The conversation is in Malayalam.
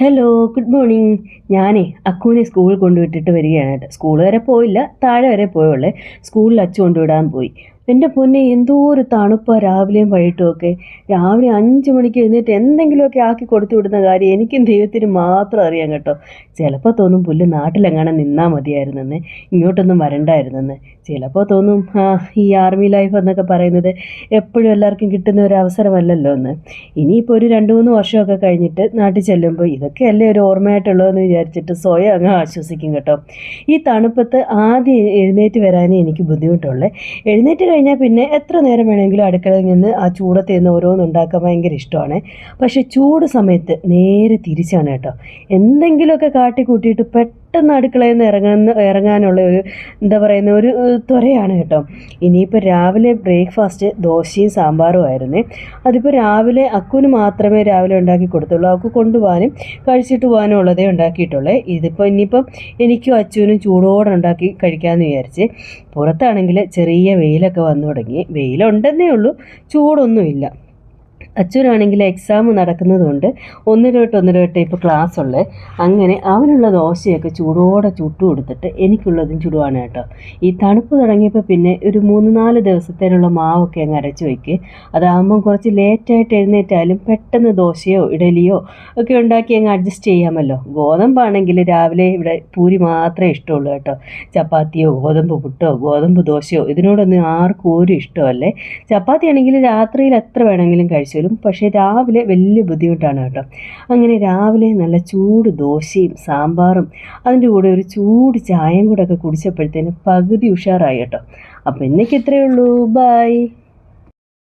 ഹലോ ഗുഡ് മോർണിംഗ് ഞാനേ അക്കുവിനെ സ്കൂളിൽ കൊണ്ടുവിട്ടിട്ട് വരികയാണ് കേട്ടോ. സ്കൂൾ വരെ പോയില്ല താഴെ വരെ പോയുള്ളേ. സ്കൂളിൽ അച്ചു കൊണ്ടുവിടാൻ പോയി. എന്റെ പൊന്നെ എന്തോ ഒരു തണുപ്പാണ് രാവിലെയും വൈകിട്ടുമൊക്കെ. രാവിലെ അഞ്ച് മണിക്ക് എഴുന്നേറ്റ് എന്തെങ്കിലുമൊക്കെ ആക്കി കൊടുത്തു വിടുന്ന കാര്യം എനിക്കും ദൈവത്തിന് മാത്രം അറിയാം കേട്ടോ. ചിലപ്പോൾ തോന്നും പുല്ല് നാട്ടിലെങ്ങാനും നിന്നാൽ മതിയായിരുന്നെന്ന് ഇങ്ങോട്ടൊന്നും വരണ്ടായിരുന്നെന്ന്. ചിലപ്പോൾ തോന്നും ഈ ആർമി ലൈഫ് എന്നൊക്കെ പറയുന്നത് എപ്പോഴും എല്ലാവർക്കും കിട്ടുന്ന ഒരു അവസരമല്ലല്ലോ എന്ന്. ഇനിയിപ്പോൾ ഒരു രണ്ട് മൂന്ന് വർഷമൊക്കെ കഴിഞ്ഞിട്ട് നാട്ടിൽ ചെല്ലുമ്പോൾ ഇതൊക്കെയല്ലേ ഒരു ഓർമ്മയായിട്ടുള്ളതെന്ന് വിചാരിച്ചിട്ട് സ്വയം അങ്ങ് ആശ്വസിക്കും കേട്ടോ. ഈ തണുപ്പത്ത് ആദ്യം എഴുന്നേറ്റ് വരാനേ എനിക്ക് ബുദ്ധിമുട്ടുള്ളേ. എഴുന്നേറ്റ് കഴിഞ്ഞാൽ പിന്നെ എത്ര നേരം വേണമെങ്കിലും അടുക്കളയിൽ നിന്ന് ആ ചൂടത്ത് നിന്ന് ഓരോന്ന് ഉണ്ടാക്കാൻ ഭയങ്കര ഇഷ്ടമാണ്. പക്ഷേ ചൂട് സമയത്ത് നേരെ തിരിച്ചാണ് കേട്ടോ. എന്തെങ്കിലുമൊക്കെ കാട്ടി കൂട്ടിയിട്ട് പെട്ടെന്ന് അടുക്കളയിൽ നിന്ന് ഇറങ്ങുന്ന ഇറങ്ങാനുള്ള ഒരു എന്താ പറയുന്ന ഒരു ത്വരയാണ് കേട്ടോ. ഇനിയിപ്പോൾ രാവിലെ ബ്രേക്ക്ഫാസ്റ്റ് ദോശയും സാമ്പാറും ആയിരുന്നേ. അതിപ്പോൾ രാവിലെ അക്കുവിന് മാത്രമേ രാവിലെ ഉണ്ടാക്കി കൊടുത്തുള്ളൂ. അക്കു കൊണ്ടുപോകാനും കഴിച്ചിട്ട് പോകാനും ഉള്ളതേ ഉണ്ടാക്കിയിട്ടുള്ളേ. ഇതിപ്പോൾ ഇനിയിപ്പം എനിക്കും അച്ചുവിനും ചൂടോടെ ഉണ്ടാക്കി കഴിക്കാമെന്ന് വിചാരിച്ച് പുറത്താണെങ്കിൽ ചെറിയ വെയിലൊക്കെ വന്നു തുടങ്ങി. വെയിലുണ്ടെന്നേ ഉള്ളൂ. ചൂടൊന്നുമില്ല. അച്ഛനാണെങ്കിൽ എക്സാം നടക്കുന്നതുകൊണ്ട് ഒന്നിലോട്ട് ഒന്നിലോട്ട് ഇപ്പോൾ ക്ലാസ് ഉള്ളത് അങ്ങനെ അവനുള്ള ദോശയൊക്കെ ചൂടോടെ ചുട്ടു കൊടുത്തിട്ട് എനിക്കുള്ളതും ചുടുവാണ് കേട്ടോ. ഈ തണുപ്പ് തുടങ്ങിയപ്പോൾ പിന്നെ ഒരു മൂന്ന് നാല് ദിവസത്തേനുള്ള മാവൊക്കെ അങ്ങ് അരച്ച് വയ്ക്ക് അതാകുമ്പം കുറച്ച് ലേറ്റായിട്ട് എഴുന്നേറ്റാലും പെട്ടെന്ന് ദോശയോ ഇഡലിയോ ഒക്കെ ഉണ്ടാക്കി അങ്ങ് അഡ്ജസ്റ്റ് ചെയ്യാമല്ലോ. ഗോതമ്പാണെങ്കിൽ രാവിലെ ഇവിടെ പൂരി മാത്രമേ ഇഷ്ടമുള്ളൂ കേട്ടോ. ചപ്പാത്തിയോ ഗോതമ്പ് പുട്ടോ ഗോതമ്പ് ദോശയോ ഇതിനോടൊന്നും ആർക്കും ഒരു ഇഷ്ടമല്ലേ? ചപ്പാത്തി ആണെങ്കിൽ രാത്രിയിൽ എത്ര വേണമെങ്കിലും കഴിച്ചോളും പക്ഷേ രാവിലെ വലിയ ബുദ്ധിമുട്ടാണ് കേട്ടോ. അങ്ങനെ രാവിലെ നല്ല ചൂട് ദോശയും സാമ്പാറും അതിന്റെ കൂടെ ഒരു ചൂട് ചായയും കൂടെ ഒക്കെ കുടിച്ചപ്പോഴത്തേന് പകുതി ഉഷാറായി കേട്ടോ. അപ്പോൾ ഇന്നേക്ക് ഇത്രയേ ഉള്ളൂ. ബൈ.